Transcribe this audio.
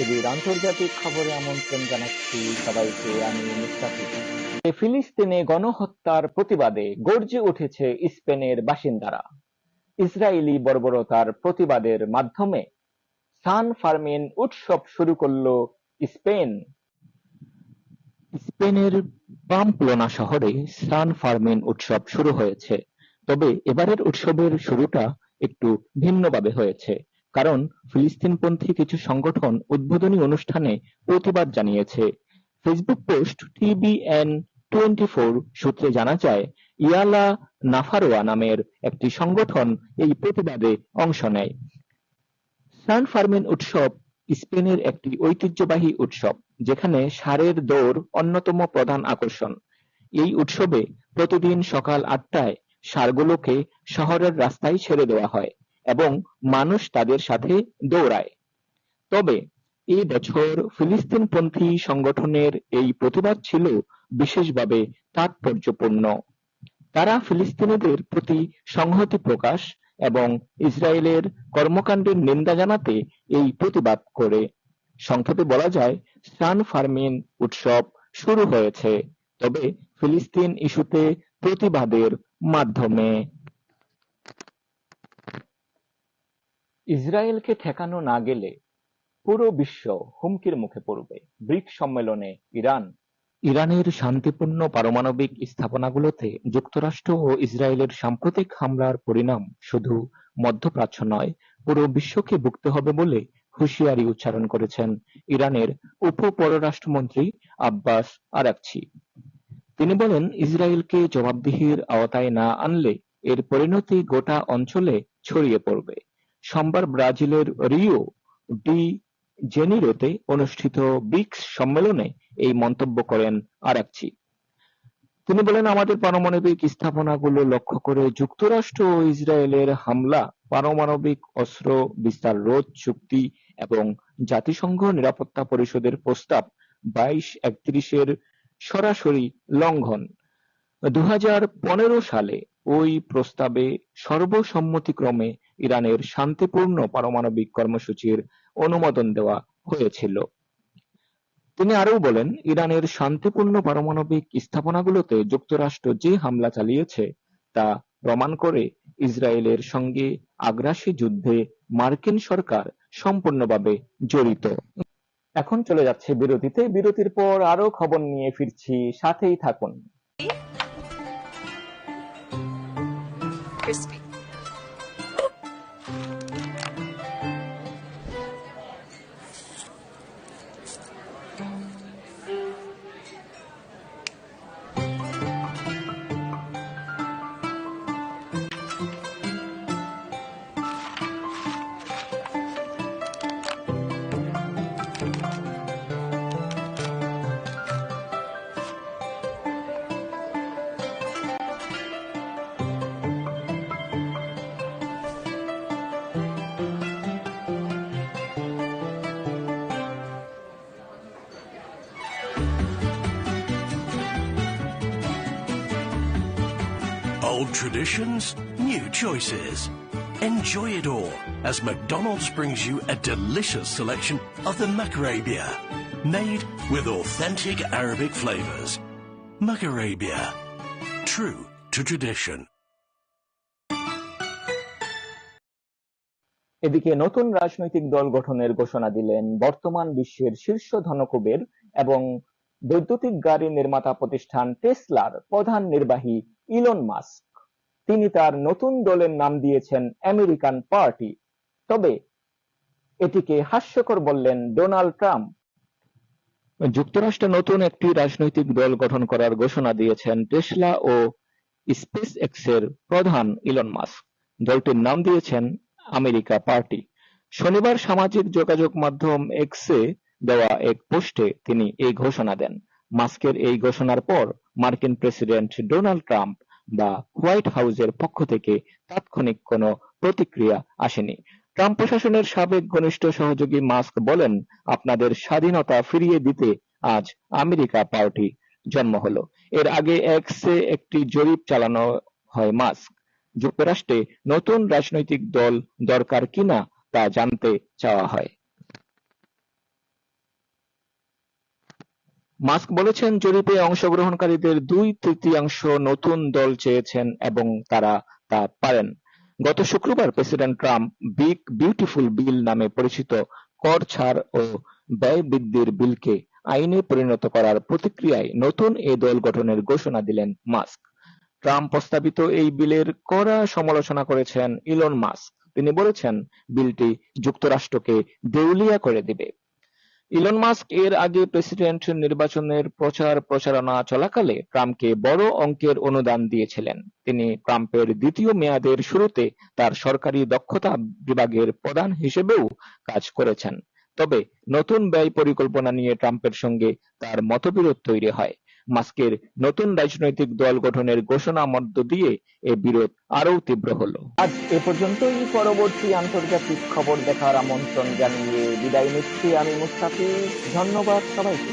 টিভির আন্তর্জাতিক খবরে আমন্ত্রণ জানাচ্ছি সবাইকে, আমি মুস্তাফিজ। ফিলিস্তিনে গণহত্যার প্রতিবাদে গর্জে উঠেছে স্পেনের বাসিন্দারা। ইসরায়েলি বর্বরতার প্রতিবাদের মাধ্যমে সান ফার্মিন উৎসব শুরু করল স্পেন। স্পেনের পাম্পলোনা শহরে সান ফার্মিন উৎসব শুরু হয়েছে, তবে এবারের উৎসবের শুরুটা একটু ভিন্নভাবে হয়েছে। কারণ ফিলিস্তিনপন্থী কিছু সংগঠন উদ্বোধনী অনুষ্ঠানে প্রতিবাদ জানিয়েছে। Facebook post TBN twenty four সূত্রে জানা যায়, ইয়ালা নাফারোয়া নামের একটি সংগঠন এই প্রতিবাদে অংশ নেয়। সান ফার্মিন উৎসব স্পেনের একটি ঐতিহ্যবাহী উৎসব, যেখানে ষাঁড়ের দৌড় অন্যতম প্রধান আকর্ষণ। এই উৎসবে প্রতিদিন সকাল আটটায় ষাঁড়গুলোকে শহরের রাস্তায় ছেড়ে দেওয়া হয়। এবং মানুষ তাদের সাথে দৌড়ায়। তবে এই বছর ফিলিস্তিনপন্থী সংগঠনের এই প্রতিবাদ ছিল বিশেষভাবে তাৎপর্যপূর্ণ। তারা ফিলিস্তিনিদের প্রতি সংহতি প্রকাশ এবং ইসরায়েলের কর্মকাণ্ডের নিন্দা জানাতে এই প্রতিবাদ করে। সংক্ষেপে বলা যায় সান ফার্মিন উৎসব শুরু হয়েছে, তবে ফিলিস্তিন ইস্যুতে প্রতিবাদের মাধ্যমে। ইসরায়েলকে ঠেকানো না গেলে পুরো বিশ্ব হুমকির মুখে পড়বে। ব্রিক্স সম্মেলনে ইরান। ইরানের শান্তিপূর্ণ পারমাণবিক স্থাপনাগুলোতে যুক্তরাষ্ট্র ও ইসরায়েলের সাম্প্রতিক হামলার পরিণাম শুধু মধ্যপ্রাচ্য নয়, পুরো বিশ্বকে ভুগতে হবে বলে হুঁশিয়ারি উচ্চারণ করেছেন ইরানের উপ-পররাষ্ট্রমন্ত্রী আব্বাস আরাকচি। তিনি বলেন, ইসরায়েলকে জবাবদিহির আওতায় না আনলে এর পরিণতি গোটা অঞ্চলে ছড়িয়ে পড়বে। সোমবার ব্রাজিলের রিও ডি জেনিরোতে অনুষ্ঠিত ব্রিক্স সম্মেলনে এই মন্তব্য করেন আরাকচি। তিনি বলেন, আমাদের পারমাণবিক স্থাপনাগুলো লক্ষ্য করে যুক্তরাষ্ট্র ও ইসরায়েলের হামলা, পারমাণবিক অস্ত্র বিস্তার, রোধ চুক্তি এবং জাতিসংঘ নিরাপত্তা পরিষদের প্রস্তাব বাইশ একত্রিশের সরাসরি লঙ্ঘন। দু হাজার পনেরো সালে ওই প্রস্তাবে সর্বসম্মতিক্রমে ইরানের শান্তিপূর্ণ পারমাণবিক কর্মসূচির অনুমোদন দেওয়া হয়েছিল। তিনি আরও বলেন, ইরানের শান্তিপূর্ণ পারমাণবিক স্থাপনাগুলোতে যুক্তরাষ্ট্র যে হামলা চালিয়েছে তা প্রমাণ করে ইসরায়েলের সঙ্গে আগ্রাসী যুদ্ধে মার্কিন সরকার সম্পূর্ণভাবে জড়িত। এখন চলে যাচ্ছে বিরতিতে। বিরতির পর আরও খবর নিয়ে ফিরছি। সাথেই থাকুন। Crispy. Old traditions, new choices. Enjoy it all as McDonald's brings you a delicious selection of the Macarabia, made with authentic Arabic flavors. Macarabia, true to tradition. এদিকে নতুন রাজনৈতিক দল গঠনের ঘোষণা দিলেন বর্তমান বিশ্বের শীর্ষ ধনকুবের এবং বৈদ্যুতিক গাড়ি নির্মাতা প্রতিষ্ঠান টেসলার প্রধান নির্বাহী ইলন মাস্ক। তিনি তার নতুন দলের নাম দিয়েছেন আমেরিকান পার্টি। তবে এটিকে হাস্যকর বললেন ডোনাল্ড ট্রাম্প। যুক্তরাষ্ট্রে নতুন একটি রাজনৈতিক দল গঠন করার ঘোষণা দিয়েছেন টেসলা ও স্পেস এক্সের প্রধান ইলন মাস্ক। দলটির নাম দিয়েছেন আমেরিকা পার্টি। শনিবার সামাজিক যোগাযোগ মাধ্যম এক্সে দেওয়া এক পোস্টে তিনি এই ঘোষণা দেন। মাস্কের এই ঘোষণার পর মার্কিন প্রেসিডেন্ট ডোনাল্ড ট্রাম্প বা হোয়াইট হাউসের পক্ষ থেকে তাৎক্ষণিক কোনো প্রতিক্রিয়া আসেনি। ট্রাম্প প্রশাসনের সাবেক ঘনিষ্ঠ সহযোগী মাস্ক বলেন, আপনাদের স্বাধীনতা ফিরিয়ে দিতে আজ আমেরিকা পার্টি জন্ম হলো। এর আগে এক্সে একটি জরিপ চালানো হয় মাস্ক। যুক্তরাষ্ট্রে নতুন রাজনৈতিক দল দরকার কিনা তা জানতে চাওয়া হয়। মাস্ক বলেছেন, জরিপে অংশগ্রহণকারীদের দুই তৃতীয়াংশ নতুন দল চেয়েছেন এবং তারা তা পারেন। গত শুক্রবার president Trump big beautiful bill নামে পরিচিত কর ছাড় ও ব্যয় বৃদ্ধির বিলকে আইনে পরিণত করার প্রতিক্রিয়ায় নতুন এ দল গঠনের ঘোষণা দিলেন মাস্ক। ট্রাম্প প্রস্তাবিত এই বিলের কড়া সমালোচনা করেছেন ইলন মাস্ক। তিনি বলেছেন, বিলটি যুক্তরাষ্ট্রকে দেউলিয়া করে দিবে। ইলন মাস্ক এর আগে প্রেসিডেন্ট নির্বাচনের প্রচার প্রচারণা চলাকালে ট্রাম্পকে বড় অঙ্কের অনুদান দিয়েছিলেন। তিনি ট্রাম্পের দ্বিতীয় মেয়াদের শুরুতে তার সরকারি দক্ষতা বিভাগের প্রধান হিসেবেও কাজ করেছেন। তবে নতুন ব্যয় পরিকল্পনা নিয়ে ট্রাম্পের সঙ্গে তার মতবিরোধ তৈরি হয়। মাস্কের নতুন রাজনৈতিক দল গঠনের ঘোষণা মধ্য দিয়ে এ বিরোধ আরও তীব্র হল। আজ এ পর্যন্তই। পরবর্তী আন্তর্জাতিক খবর দেখার আমন্ত্রণ জানিয়ে বিদায় নিচ্ছি আমি মুস্তাফিজ। ধন্যবাদ সবাইকে।